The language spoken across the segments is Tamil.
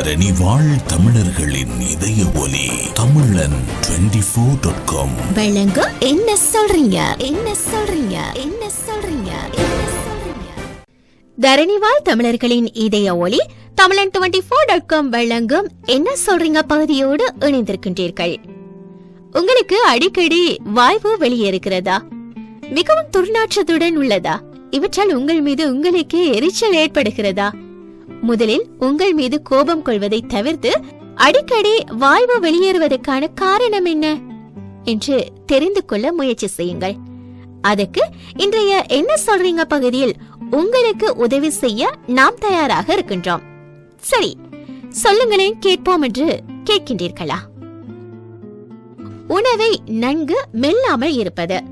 தரணி வாழ் தமிழர்களின் இதய ஒலி தமிழன் ஃபோர் டாட் காம் என்ன சொல்றீங்க? என்ன சொல்றீங்க? என்ன சொல்றீங்க? தரணிவாழ் தமிழர்களின் இதய ஒலி தமிழன் டுவெண்டி ஃபோர் டாட் காம் வழங்கும் என்ன சொல்றீங்க பகுதியோடு இணைந்திருக்கின்றீர்கள். உங்களுக்கு அடிக்கடி வாய்வு வெளியேறுகிறதா? மிகவும் துர்நாற்றத்துடன் உள்ளதா? இவற்றால் உங்கள் மீது உங்களுக்கு எரிச்சல் ஏற்படுகிறதா? முதலில் உங்கள் மீது கோபம் கொள்வதை தவிர்த்து அடிக்கடி வாய்வு வெளியேறுவதற்கான காரணம் என்ன? என்று தெரிந்து கொள்ள முயற்சி செய்யுங்கள். அதுக்கு இன்றைய என்ன சொல்றீங்க பகுதியில் உங்களுக்கு உதவி செய்ய நாம் தயாராக இருக்கின்றோம். சரி சொல்லுங்களேன் கேட்போம் என்று கேட்கின்றீர்களா? உணவை நன்கு மெல்லாமல் இருப்பது.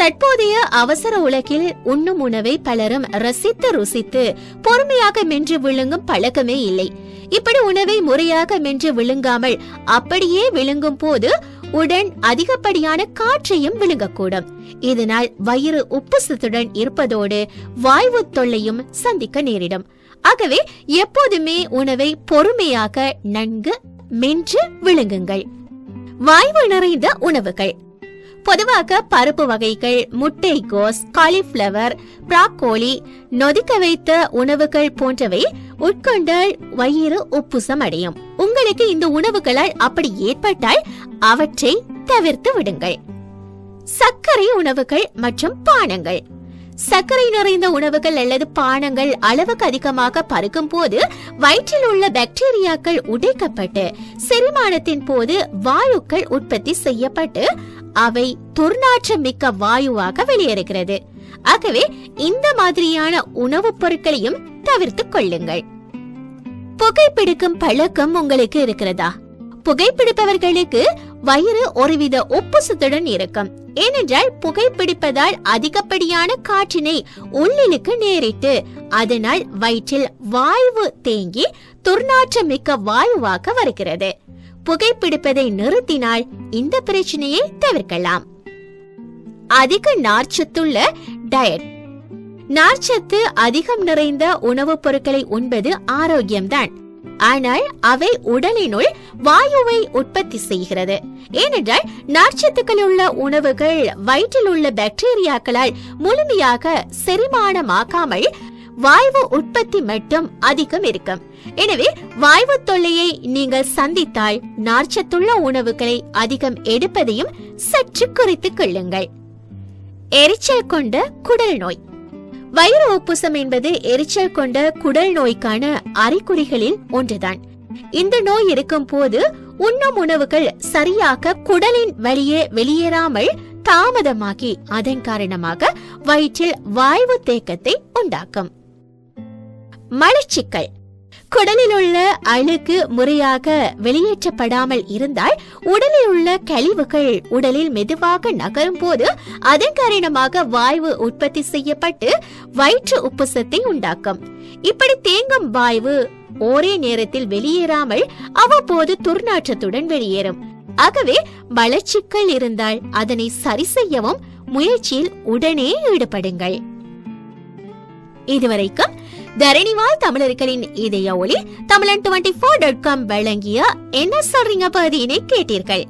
தற்போதைய அவசர உலகில் உண்ணும் உணவை பலரும் ரசித்து ருசித்து பொறுமையாக மென்று விழுங்கும் பழக்கமே இல்லை. இப்படி உணவை முறையாக மென்று விழுங்காமல் அப்படியே விழுங்கும் போது உடன் அதிகப்படியான காற்றையும் விழுங்கக்கூடும். இதனால் வயிறு உப்புசத்துடன் இருப்பதோடு வாய்வு தொல்லையும் சந்திக்க நேரிடும். ஆகவே எப்போதுமே உணவை பொறுமையாக நன்கு மென்று விழுங்குங்கள். வாய்வு நிறைந்த உணவுகள். பொதுவாக பருப்பு வகைகள் முட்டைகோஸ் காலிஃபிளவர் பிராக்கோலி நொதிக்க வைத்த உணவுகள் போன்றவை உட்கொண்டால் வயிறு உப்புசம் அடையும். உங்களுக்கு இந்த உணவுகளால் அப்படி ஏற்பட்டால் அவற்றை தவிர்த்து விடுங்கள். சர்க்கரை உணவுகள் மற்றும் பானங்கள். சர்க்கரை நிறைந்த உணவுகள் அல்லது பானங்கள் அளவுக்கு அதிகமாக பருக்கும் போது வயிற்றில் உள்ள பாக்டீரியாக்கள் உடைக்கப்பட்டு செரிமானத்தின் போது வாயுக்கள் உற்பத்தி செய்யப்பட்டு அவை துர்நாற்றம் மிக்க வாயுவாக வெளியேறுகிறது. ஆகவே இந்த மாதிரியான உணவுப் பொருட்களையும் தவிர்த்துக் கொள்ளுங்கள். புகைப்பிடிக்கும் பழக்கம் உங்களுக்கு இருக்கிறதா? புகைப்பிடிப்பவர்களுக்கு வயிறு ஒருவித உப்புசத்துடன் இருக்கும். ஏனென்றால் புகைப்பிடிப்பதால் அதிகப்படியான காற்றினை உள்ளிலுக்கு நேரிட்டு அதனால் வயிற்றில் வாயு தேங்கி துர்நாற்றம் மிக்க வாயுவாக வருகிறது. புகைப்பிடிப்பதை நிறுத்தினால் இந்த பிரச்சனையை தவிர்க்கலாம். அதிக நார்ச்சத்துள்ள டயட் நார்ச்சத்து அதிகம் நிறைந்த உணவுப் பொருட்களை உண்பது ஆரோக்கியம்தான். ஆனால் அவை உடலினுள் வாயுவை உற்பத்தி செய்கிறது. ஏனென்றால் நார்ச்சத்துக்கள் உள்ள உணவுகள் வயிற்றில் உள்ள பாக்டீரியாக்களால் முழுமையாக செரிமானமாக்காமல் வாய்வு உற்பத்தி மட்டும் அதிகம் இருக்கும். எனவே வாய்வு தொல்லையை நீங்கள் சந்தித்தால் நார்ச்சத்துள்ள உணவுகளை அதிகம் எடுப்பதையும் சற்று குறைத்துக் கொள்ளுங்கள். எரிச்சல் கொண்ட குடல் நோய். வயிறு உப்புசம் என்பது எரிச்சல் கொண்ட குடல் நோய்க்கான அறிகுறிகளில் ஒன்றுதான். இந்த நோய் இருக்கும் போது உண்ணும் உணவுகள் சரியாக குடலின் வழியே வெளியேறாமல் தாமதமாகி அதன் காரணமாக வயிற்றில் வாய்வு தேக்கத்தை உண்டாக்கும். மலச்சிக்கல். குடலில் உள்ள அழுக்கு முறையாக வெளியேற்றப்படாமல் இருந்தால் உடலில் உள்ள கழிவுகள் உடலில் மெதுவாக நகரும் போது அதன் காரணமாக வாய்வு உற்பத்தி செய்யப்பட்டு வயிற்று உப்புசத்தை உண்டாக்கும். இப்படி தேங்கும் வாய்வு ஒரே நேரத்தில் வெளியேறாமல் அவ்வப்போது துர்நாற்றத்துடன் வெளியேறும். ஆகவே மலச்சிக்கல் இருந்தால் அதனை சரி செய்யவும் முயற்சியில் உடனே ஈடுபடுங்கள். இதுவரைக்கும் தரணிவால் தமிழர்களின் இதய ஒளி தமிழன் டுவெண்டி ஃபோர் டாட் காம் வழங்கிய என்ன சொல்றீங்க பகுதியினை கேட்டீர்கள்.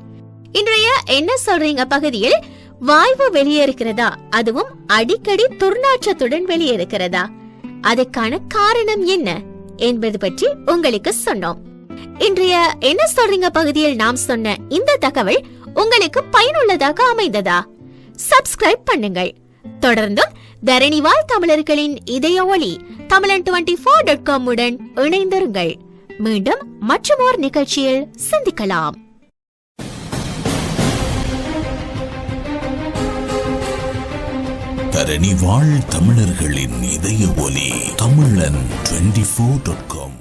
இன்றைய என்ன சொல்றீங்க பகுதியில் வாய்வு வெளியேறுகிறதா? அதுவும் அடிக்கடி துர்நாற்றத்துடன் வெளியேறுகிறதா? அதற்கான காரணம் என்ன என்பது பற்றி உங்களுக்கு சொன்னோம். இன்றைய என்ன சொல்றீங்க பகுதியில் நாம் சொன்ன இந்த தகவல் உங்களுக்கு பயனுள்ளதாக அமைந்ததா? சப்ஸ்கிரைப் பண்ணுங்கள். தொடர்ந்தும் தரணிவால் தமிழர்களின் இதய ஒளி தமிழன் டுவெண்டி ஃபோர் டாட் காம் உடன் இணைந்திருங்கள். மீண்டும் மற்றொரு நிகழ்ச்சியில் சந்திக்கலாம். தரணி வாழ் தமிழர்களின் இதய ஒலி தமிழன் டுவெண்டி ஃபோர் டாட் காம்